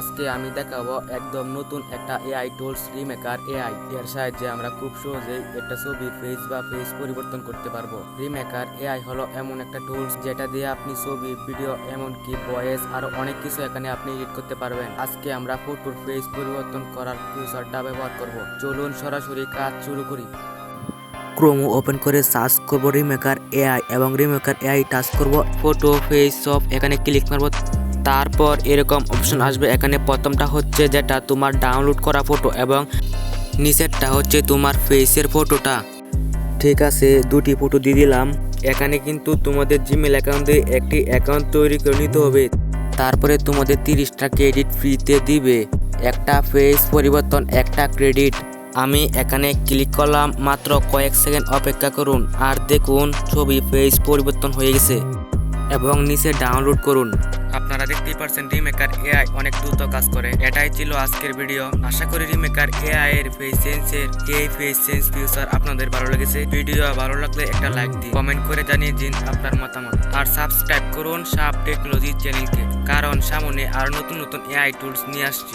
আজকে আমি দেখাবো একদম নতুন একটা এআই টুলস রিমেকার এআই এর সাহায্যে আমরা খুব সহজেই একটা ছবি ফেস বা ফেস পরিবর্তন করতে পারব। রিমেকার এআই হলো এমন একটা টুলস যেটা দিয়ে আপনি ছবি ভিডিও এমনকি ভয়েস আরও অনেক কিছু এখানে আপনি এডিট করতে পারবেন। আজকে আমরা ফটোর ফেস পরিবর্তন করার ফিচারটা ব্যবহার করব। চলুন সরাসরি কাজ শুরু করি। ক্রোম ওপেন করে সার্চ করব রিমেকার এআই এবং রিমেকার এআই টাচ করব। ফটো ফেস সব এখানে ক্লিক মারব। তারপর এরকম অপশন আসবে। এখানে প্রথমটা হচ্ছে যেটা তোমার ডাউনলোড করা ফটো এবং নিচেরটা হচ্ছে তোমার ফেসের ফটোটা ঠিক আছে, দুটি ফটো দিয়ে দিলাম। এখানে কিন্তু তোমাদের জিমেল অ্যাকাউন্টে একটি অ্যাকাউন্ট তৈরি করে নিতে হবে। তারপরে তোমাদের তিরিশটা ক্রেডিট ফ্রিতে দিবে। একটা ফেস পরিবর্তন, একটা ক্রেডিট আমি এখানে ক্লিক করলাম, মাত্র কয়েক সেকেন্ড অপেক্ষা করুন। আর দেখুন, ছবি ফেস পরিবর্তন হয়ে গেছে। এবং নিচে ডাউনলোড করুন। আপনারা দেখতেই পারছেন রিমেকার এআই অনেক দ্রুত কাজ করে। এটাই ছিল আজকের ভিডিও আশা করি রিমেকার এআই এর ফেস সেন্সের এই ফেস সেন্স ফিউচার আপনাদের ভালো লেগেছে। ভিডিও ভালো লাগলে একটা লাইক দিন। কমেন্ট করে জানিয়ে দিন আপনার মতামত। আর সাবস্ক্রাইব করুন সাপ টেকনোলজি চ্যানেলকে কারণ সামনে আর নতুন নতুন এআই টুলস নিয়ে আসছি।